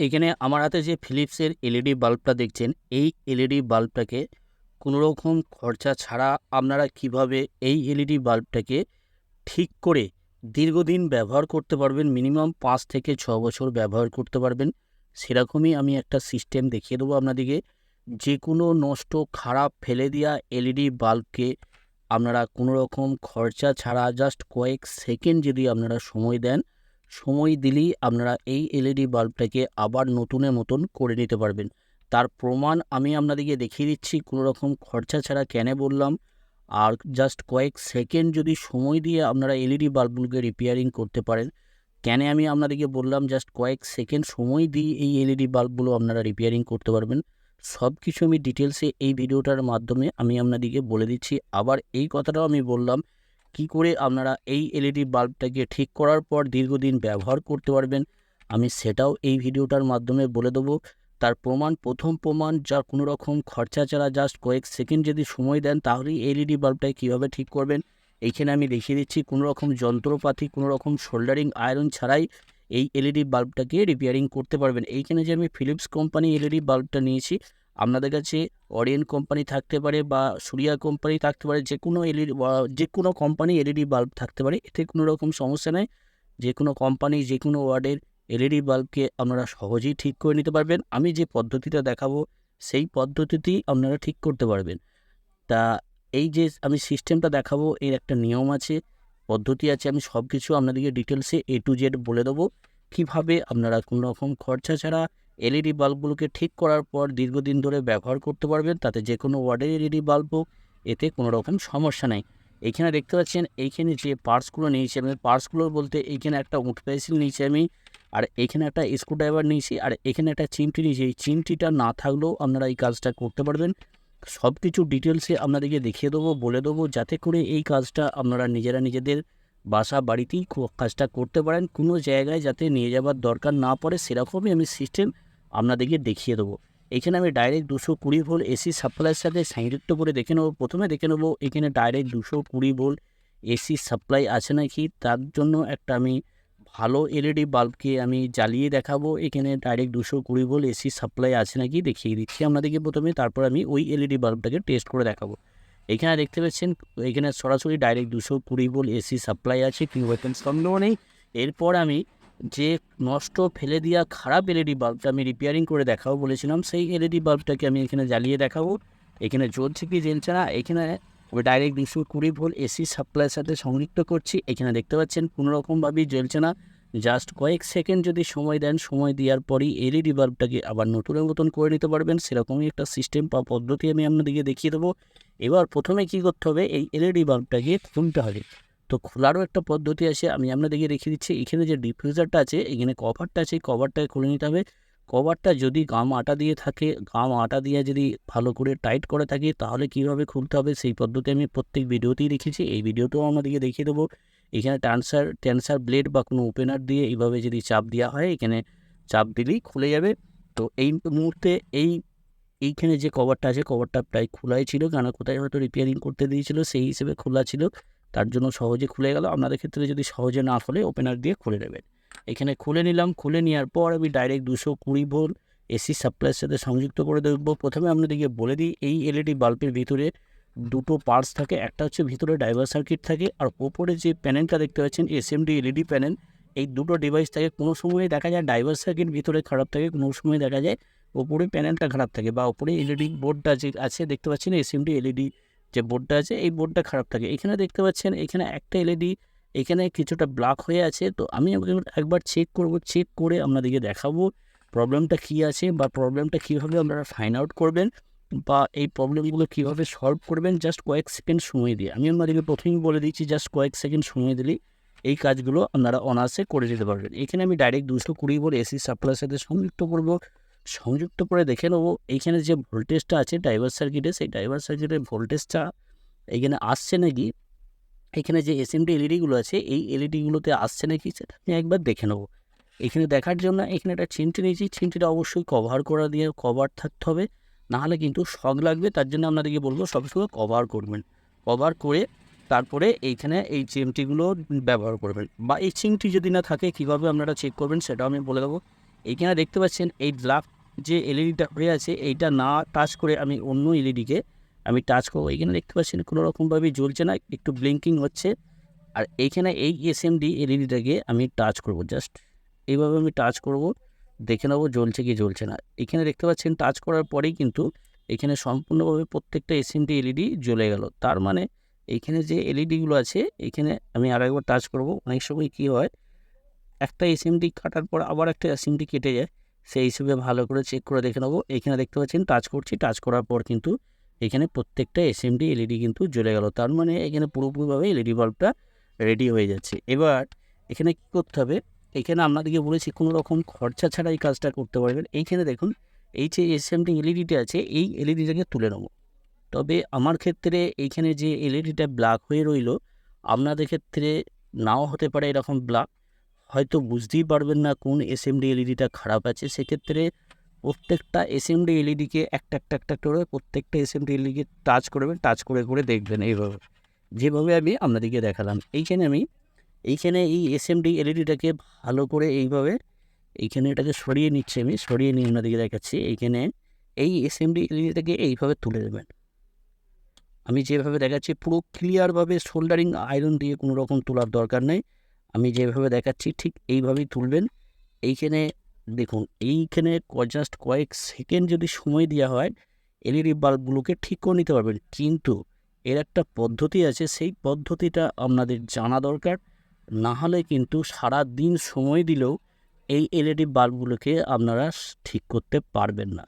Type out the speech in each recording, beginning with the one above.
এখানে আমার হাতে যে ফিলিপসের এলইডি বাল্বটা দেখছেন, এই এলইডি বাল্বটাকে কোনো রকম খরচা ছাড়া আপনারা কীভাবে এই এলইডি বাল্বটাকে ঠিক করে দীর্ঘদিন ব্যবহার করতে পারবেন, মিনিমাম পাঁচ থেকে ছ বছর ব্যবহার করতে পারবেন, সেরকমই আমি একটা সিস্টেম দেখিয়ে দেবো আপনাদেরকে। যে কোনো নষ্ট, খারাপ, ফেলে দেওয়া এলইডি বাল্বকে আপনারা কোনো রকম খরচা ছাড়া জাস্ট কয়েক সেকেন্ড যদি আপনারা সময় দেন সময় দিলেই আপনারা এই এলইডি বাল্বটাকে আবার নতুনের মতন করে নিতে পারবেন। তার প্রমাণ আমি আপনাদেরকে দেখিয়ে দিচ্ছি, কোনো রকম খরচা ছাড়া কেন বললাম। আর জাস্ট কয়েক সেকেন্ড যদি সময় দিয়ে আপনারা এলইডি বাল্বগুলোকে রিপেয়ারিং করতে পারেন, কেন আমি আপনাদেরকে বললাম জাস্ট কয়েক সেকেন্ড সময় দিয়ে এই এলইডি বাল্বগুলো আপনারা রিপেয়ারিং করতে পারবেন। সব কিছু আমি ডিটেলসে এই ভিডিওটার মাধ্যমে আমি আপনাদেরকে বলে দিচ্ছি। আবার এই কথাটাও আমি বললাম কি করে আপনারা এই এলইডি বাল্বটাকে ঠিক করার পর দীর্ঘদিন ব্যবহার করতে পারবেন? আমি সেটাও এই ভিডিওটার মাধ্যমে বলে দেবো। তার প্রমাণ, প্রথম প্রমাণ যা কোনো রকম খরচা ছাড়া জাস্ট কয়েক সেকেন্ড যদি সময় দেন, তাহলেই এলইডি বাল্বটাকে কীভাবে ঠিক করবেন? এইখানে আমি দেখিয়ে দিচ্ছি কোনো রকম যন্ত্রপাতি কোনো রকম শোল্ডারিং আয়রন ছাড়াই এই এলইডি বাল্বটাকে রিপেয়ারিং করতে পারবেন। এইখানে যে আমি ফিলিপস কোম্পানি এলইডি বাল্বটা নিয়েছি আপনাদের কাছে অরিয়েন্ট কোম্পানি থাকতে পারে বা সুরিয়া কোম্পানি থাকতে পারে যে কোনো এলইডি যে কোনো কোম্পানি এলইডি বাল্ব থাকতে পারে, এতে কোনো রকম সমস্যা নেই। যে কোনো কোম্পানি যে কোনো ওয়ার্ডের এলইডি বাল্বকে আপনারা সহজেই ঠিক করে নিতে পারবেন। আমি যে পদ্ধতিটা দেখাবো, সেই পদ্ধতিতেই আপনারা ঠিক করতে পারবেন। তা এই যে আমি সিস্টেমটা দেখাবো, এর একটা নিয়ম আছে, পদ্ধতি আছে, আমি সব কিছু আপনাদেরকে ডিটেলসে এ টু জেড বলে দেবো। কীভাবে আপনারা কোনো রকম খরচা ছাড়া এলইডি বাল্বগুলোকে ঠিক করার পর দীর্ঘদিন ধরে ব্যবহার করতে পারবেন, তাতে যে কোনো ওয়ার্ডের এলইডি বাল্ব হোক, এতে কোনো রকম সমস্যা নেই। এইখানে দেখতে পাচ্ছেন, এইখানে যে পার্টসগুলো নিয়েছি আমি, পার্টসগুলো বলতে এইখানে একটা উঠ পেন্সিল নিয়েছি আমি, আর এখানে একটা স্ক্রুড্রাইভার নিয়েছি, আর এখানে একটা চিমটি নিয়েছি। এই চিমটিটা না থাকলেও আপনারা এই কাজটা করতে পারবেন। সব কিছু ডিটেলসে আপনাদেরকে দেখিয়ে দেবো, বলে দেবো, যাতে করে এই কাজটা আপনারা নিজেরা নিজেদের বাসা বাড়িতেই কাজটা করতে পারেন। কোনো জায়গায় যাতে নিয়ে যাবার দরকার না পড়ে, সেরকমই আমি সিস্টেম আপনাদেরকে দেখিয়ে দেবো। এখানে আমি ডাইরেক্ট দুশো কুড়ি ভোল্ট এসি সাপ্লাইয়ের সাথে সংযুক্ত করে দেখে নেব। প্রথমে দেখে নেব, এখানে ডাইরেক্ট দুশো কুড়ি ভোল্ট এসি সাপ্লাই আছে নাকি? তার জন্য একটা আমি ভালো এলইডি বাল্বকে আমি জ্বালিয়ে দেখাবো। এখানে ডাইরেক্ট দুশো কুড়ি ভোল্ট এসি সাপ্লাই আছে নাকি? দেখিয়ে দিচ্ছি আপনাদেরকে প্রথমে, তারপর আমি ওই এলইডি বাল্বটাকে টেস্ট করে দেখাবো। এখানে দেখতে পাচ্ছেন, এখানে সরাসরি ডাইরেক্ট দুশো কুড়ি ভোল্ট এসি সাপ্লাই আছে কি ওয়েপেন্স সন্দেহ নেই। এরপর আমি যে নষ্ট ফেলে দেওয়া খারাপ এলইডি বাল্বটা আমি রিপেয়ারিং করে দেখাবো বলেছিলাম, সেই এলইডি বাল্বটাকে আমি এখানে জ্বালিয়ে দেখাবো। এখানে জ্বলছে কি জ্বলছে না, এখানে আমি ডাইরেক্ট দুশো কুড়ি ভোল্ট এসি সাপ্লাইয়ের সাথে সংযুক্ত করছি। এখানে দেখতে পাচ্ছেন কোনো রকমভাবেই জ্বলছে না। জাস্ট কয়েক সেকেন্ড যদি সময় দেন, সময় দেওয়ার পরই এলইডি বাল্বটাকে আবার নতুনের মতন করে নিতে পারবেন। সেরকমই একটা সিস্টেম বা পদ্ধতি আমি আপনাদেরকে দেখিয়ে দেবো। এবার প্রথমে কী করতে হবে? এই এলইডি বাল্বটাকে তুলতে হবে। তো খোলারও একটা পদ্ধতি আছে, আমি আপনাদেরকে রেখে দিচ্ছি। এখানে যে ডিফিউজারটা আছে, এখানে কভারটা আছে কভারটাকে খুলে নিতে হবে। কভারটা যদি গাম আটা দিয়ে থাকে, গাম আটা দিয়ে যদি ভালো করে টাইট করে থাকে, তাহলে কীভাবে খুলতে হবে সেই পদ্ধতি আমি প্রত্যেক ভিডিওতেই দেখেছি এই ভিডিওতেও আপনাদেরকে দেখিয়ে দেবো। এখানে ট্যান্সার ট্যান্সার ব্লেড বা কোনো ওপেনার দিয়ে এইভাবে যদি চাপ দেওয়া হয়, এখানে চাপ দিলেই খুলে যাবে। তো এই মুহূর্তে এই, এইখানে যে কভারটা আছে, কভারটা প্রায় খোলাই ছিল কেন কোথায় হয়তো রিপেয়ারিং করতে দিয়েছিল, সেই হিসেবে খোলা ছিল। তার জন্য সহজে খুলে গেল। আপনাদের ক্ষেত্রে যদি সহজে না খোলে ওপেনার দিয়ে খুলে নেবেন। এখানে খুলে নিলাম। খুলে নেওয়ার পর আমি ডাইরেক্ট দুশো কুড়ি ভোল্ট এসি সাপ্লাইয়ের সাথে সংযুক্ত করে দেবো। প্রথমে আপনাদেরকে বলে দিই, এই এলইডি বাল্বের ভিতরে দুটো পার্টস থাকে। একটা হচ্ছে ভিতরে ডাইভার সার্কিট থাকে আর ওপরে যে প্যানেলটা দেখতে পাচ্ছেন এসএমডি এলইডি প্যানেল এই দুটো ডিভাইস থাকে। কোনো সময় দেখা যায় ডাইভার সার্কিট ভিতরে খারাপ থাকে, কোনো সময় দেখা যায় ওপরে প্যানেলটা খারাপ থাকে বা ওপরে এলইডি বোর্ডটা যে আছে, দেখতে পাচ্ছেন এসএমডি এলইডি যে বোর্ডটা আছে, এই বোর্ডটা খারাপ থাকে। এখানে দেখতে পাচ্ছেন, এখানে একটা এলইডি এখানে কিছুটা ব্ল্যাক হয়ে আছে। তো আমি একবার চেক করব চেক করে আপনাদেরকে দেখাবো প্রবলেমটা কী আছে বা প্রবলেমটা কীভাবে আপনারা ফাইন্ড আউট করবেন বা এই প্রবলেমগুলো কীভাবে সলভ করবেন জাস্ট কয়েক সেকেন্ড সময় দিয়ে। আমি আপনাদেরকে প্রথমেই বলে দিচ্ছি জাস্ট কয়েক সেকেন্ড সময় দিলেই এই কাজগুলো আপনারা অনার্সে করে দিতে পারবেন। এখানে আমি ডাইরেক্ট দুশো কুড়ি ভোল্ট এসি সাপ্লাইয়ের সাথে সংযুক্ত করব। সংযুক্ত করে দেখে নেব, এইখানে যে ভোল্টেজটা আছে ড্রাইভার সার্কিটে সেই ড্রাইভার সার্কিটের ভোল্টেজটা এইখানে আসছে নাকি? এখানে যে এসএমডি এলইডিগুলো আছে, এই এলইডিগুলোতে আসছে নাকি সেটা আমি একবার দেখে নেব। এখানে দেখার জন্য এখানে একটা চিমটি নিয়েছি, চিমটিটা অবশ্যই কভার করা দিয়ে কভার থাকতে হবে, নাহলে কিন্তু শক লাগবে, তার জন্য আপনাদেরকে বলব সবসময় কভার করবেন। কভার করে তারপরে এইখানে এই চিমটিগুলো ব্যবহার করবেন। বা এই চিমটি যদি না থাকে, কীভাবে আপনারা চেক করবেন সেটাও আমি বলে দেবো। এইখানে দেখতে পাচ্ছেন এই ব্ল্যাক যে এলইডিটা হয়ে আছে, এইটা না টাচ করে আমি অন্য এলইডিকে আমি টাচ করব। এইখানে দেখতে পাচ্ছেন কোনো রকমভাবে জ্বলছে না, একটু ব্লিঙ্কিং হচ্ছে। আর এইখানে এই এসএমডি এলইডিটাকে আমি টাচ করব জাস্ট এইভাবে আমি টাচ করব, দেখে নেব জ্বলছে কি জ্বলছে না। এখানে দেখতে পাচ্ছেন টাচ করার পরেই কিন্তু এখানে সম্পূর্ণভাবে প্রত্যেকটা এসএমডি এলইডি জ্বলে গেল। তার মানে এইখানে যে এলইডিগুলো আছে এখানে আমি আর একবার টাচ করব। অনেক সময় কী হয় একটা এসএমডি কাটার পর আবার একটা এসএমডি কেটে যায়, সেই হিসেবে ভালো করে চেক করে দেখে নেব। এখানে দেখতে পাচ্ছেন টাচ করছি টাচ করার পর কিন্তু এখানে প্রত্যেকটা এসএমডি এলইডি কিন্তু জ্বলে গেল। তার মানে এখানে পুরোপুরিভাবে এলইডি বাল্বটা রেডি হয়ে যাচ্ছে। এবার এখানে কী করতে হবে? এখানে আপনাদেরকে বলেছি কোনো রকম খরচা ছাড়া এই কাজটা করতে পারবেন। এইখানে দেখুন, এই যে এসএমডি এলইডিটা আছে, এই এলইডিটাকে তুলে নেব। তবে আমার ক্ষেত্রে এইখানে যে এলইডিটা ব্ল্যাক হয়ে রইল, আপনাদের ক্ষেত্রে নাও হতে পারে এরকম ব্ল্যাক হয়তো বুঝতেই পারবেন না কোন এসএমডি এলইডিটা খারাপ আছে। সেক্ষেত্রে প্রত্যেকটা এসএমডি এলইডিকে একটা একটা একটা করে প্রত্যেকটা এসএমডি এলইডিকে টাচ করবেন টাচ করে করে দেখবেন এইভাবে। যেভাবে আমি আপনাদেরকে দেখালাম। এইখানে আমি, এইখানে এই এসএমডি এলইডিটাকে ভালো করে এইভাবে, এইখানে এটাকে সরিয়ে নিচ্ছি আমি, সরিয়ে নিয়ে আপনাদেরকে দেখাচ্ছি। এইখানে এই এসএমডি এলইডিটাকে এইভাবে তুলে দেবেন। আমি যেভাবে দেখাচ্ছি, পুরো ক্লিয়ারভাবে সোল্ডারিং আয়রন দিয়ে কোনো রকম তোলার দরকার নেই। আমি যেভাবে দেখাচ্ছি ঠিক এইভাবেই তুলবেন। এইখানে দেখুন, এইখানে জাস্ট কয়েক সেকেন্ড যদি সময় দেওয়া হয় এলইডি বাল্বগুলোকে ঠিক করে নিতে পারবেন। কিন্তু এর একটা পদ্ধতি আছে, সেই পদ্ধতিটা আপনাদের জানা দরকার। না হলে কিন্তু সারা দিন সময় দিলেও এই এলইডি বাল্বগুলোকে আপনারা ঠিক করতে পারবেন না।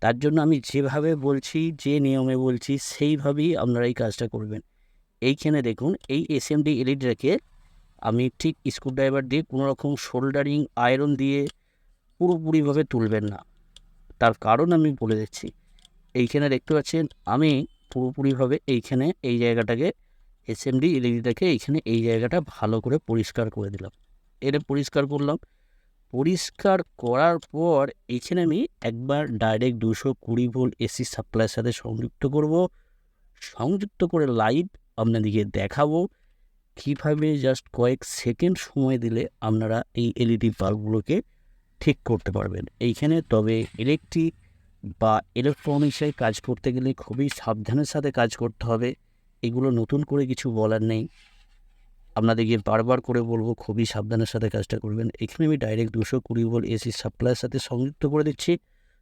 তার জন্য আমি যেভাবে বলছি, যে নিয়মে বলছি, সেইভাবেই আপনারা এই কাজটা করবেন। এইখানে দেখুন, এই এস এসএমডি এলইডিটাকে আমি ঠিক স্ক্রুড্রাইভার দিয়ে কোনো রকম শোল্ডারিং আয়রন দিয়ে পুরোপুরিভাবে তুলবেন না। তার কারণ আমি বলে দিচ্ছি। এইখানে দেখতে পাচ্ছেন, আমি পুরোপুরিভাবে এইখানে এই জায়গাটাকে এসএমডি এলইডিটাকে এইখানে এই জায়গাটা ভালো করে পরিষ্কার করে দিলাম। এটা পরিষ্কার করলাম। পরিষ্কার করার পর এখানে আমি একবার ডাইরেক্ট দুশো কুড়ি ভোল্ট এসি সাপ্লাইয়ের সাথে সংযুক্ত করব। সংযুক্ত করে লাইভ আপনাদেরকে দেখাবো। কীভাবে জাস্ট কয়েক সেকেন্ড সময় দিলে আপনারা এই এলইডি বাল্বগুলোকে ঠিক করতে পারবেন। এইখানে তবে ইলেকট্রিক বা ইলেকট্রনিক্সে কাজ করতে গেলে খুবই সাবধানের সাথে কাজ করতে হবে। এগুলো নতুন করে কিছু বলার নেই। আপনাদেরকে বারবার করে বলব, খুবই সাবধানের সাথে কাজটা করবেন। এখানে আমি ডাইরেক্ট দুশো কুড়ি ভোল্ট এসি সাপ্লাইয়ের সাথে সংযুক্ত করে দিচ্ছি।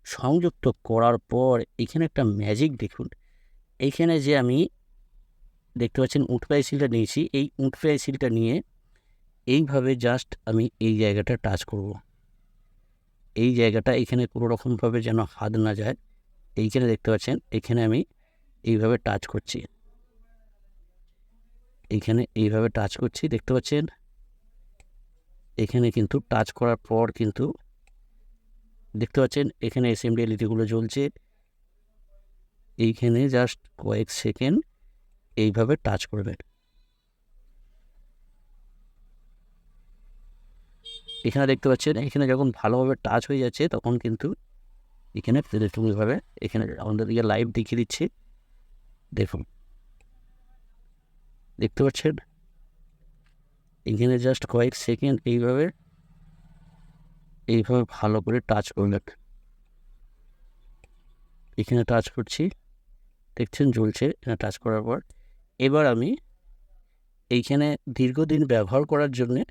সংযুক্ত করার পর এখানে একটা ম্যাজিক দেখুন। এইখানে যে আমি দেখতে পাচ্ছেন উঠপাই সিলটা নিয়েছি। এই উঠপাই সিলটা নিয়ে এইভাবে জাস্ট আমি এই জায়গাটা টাচ করব। এই জায়গাটা এখানে কোনো রকমভাবে যেন হাত না যায়। এইখানে দেখতে পাচ্ছেন, এখানে আমি এইভাবে টাচ করছি। এইখানে এইভাবে টাচ করছি, দেখতে পাচ্ছেন? এখানে কিন্তু টাচ করার পর কিন্তু দেখতে পাচ্ছেন, এখানে এসএমডি এলইডিগুলো জ্বলছে। এইখানে জাস্ট কয়েক সেকেন্ড এইভাবে টাচ করবেন। এখানে দেখতে পাচ্ছেন, এখানে যখন ভালোভাবে টাচ হয়ে যাচ্ছে, তখন কিন্তু এখানে তেলেটুকুভাবে এখানে আমাদের দিকে লাইভ দেখিয়ে দিচ্ছি। দেখুন। দেখতে পাচ্ছেন? এখানে জাস্ট কয়েক সেকেন্ড এইভাবে এইভাবে ভালো করে টাচ করবেন। এখানে টাচ করছি। দেখছেন? জ্বলছে। এখানে টাচ করার পর এবার আমি এইখানে দীর্ঘদিন ব্যবহার করার জন্যে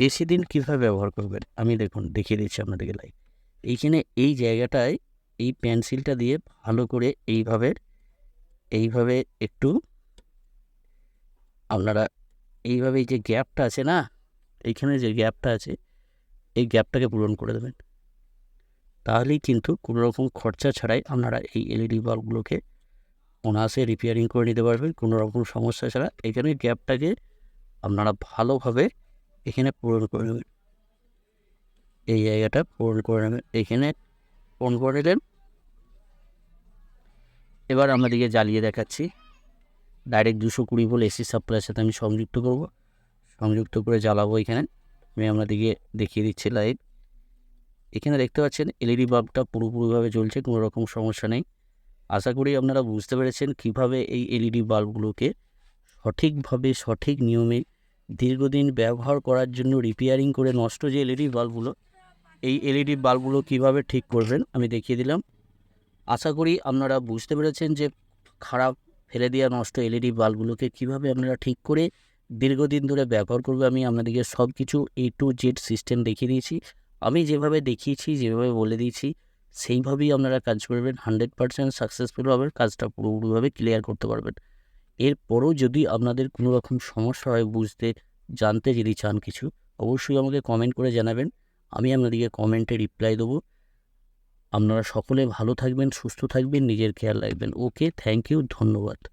বেশি দিন কীভাবে ব্যবহার করবেন আমি দেখুন, দেখিয়ে দিচ্ছি আপনাদেরকে লাইভ এইখানে এই জায়গাটায় এই পেন্সিলটা দিয়ে ভালো করে এইভাবে এইভাবে একটু আপনারা এইভাবে এই যে গ্যাপটা আছে না, এইখানে যে গ্যাপটা আছে, এই গ্যাপটাকে পূরণ করে দেবেন। তাহলেই কিন্তু কোনো রকম খরচা ছাড়াই আপনারা এই এলইডি বাল্বগুলোকে অনায়াসে রিপেয়ারিং করে নিতে পারবেন, কোনো রকম সমস্যা ছাড়া। এখানে গ্যাপটাকে আপনারা ভালোভাবে এখানে পূরণ করে নেবেন। এই জায়গাটা পূরণ করে নেবেন। এখানে পূরণ করে নিলেন। এবার আমাদেরকে জ্বালিয়ে দেখাচ্ছি। ডাইরেক্ট দুশো কুড়ি ভোল্ট এসি সাপ্লাইয়ের সাথে আমি সংযুক্ত করব। সংযুক্ত করে জ্বালাবো এখানে। আমি আপনাদেরকে দেখিয়ে দিচ্ছি লাইট এখানে দেখতে পাচ্ছেন এলইডি বাল্বটা পুরোপুরিভাবে জ্বলছে, কোনো রকম সমস্যা নেই। আশা করি আপনারা বুঝতে পেরেছেন কীভাবে এই এলইডি বাল্বগুলোকে সঠিকভাবে, সঠিক নিয়মে দীর্ঘদিন ব্যবহার করার জন্য রিপেয়ারিং করে নষ্ট যে এলইডি বাল্বগুলো, এই এলইডি বাল্বগুলো কীভাবে ঠিক করবেন আমি দেখিয়ে দিলাম। আশা করি আপনারা বুঝতে পেরেছেন যে খারাপ ফেলে দেওয়া নষ্ট এলইডি বাল্বগুলোকে কীভাবে আপনারা ঠিক করে দীর্ঘদিন ধরে ব্যবহার করবে আমি আপনাদেরকে সব কিছু এ টু জেড সিস্টেম দেখিয়ে দিয়েছি। আমি যেভাবে দেখিয়েছি, যেভাবে বলে দিয়েছি সেইভাবেই আপনারা কাজ করবেন হান্ড্রেড পারসেন্ট সাকসেসফুল হবে কাজটা পুরোপুরিভাবে ক্লিয়ার করতে পারবেন। এরপরও যদি আপনাদের কোনো রকম সমস্যা হয়, বুঝতে, জানতে যদি চান কিছু, অবশ্যই আমাকে কমেন্ট করে জানাবেন। আমি আপনাদেরকে কমেন্টে রিপ্লাই দেবো। আপনারা সকলে ভালো থাকবেন, সুস্থ থাকবেন, নিজের খেয়াল রাখবেন। ওকে থ্যাংক ইউ ধন্যবাদ।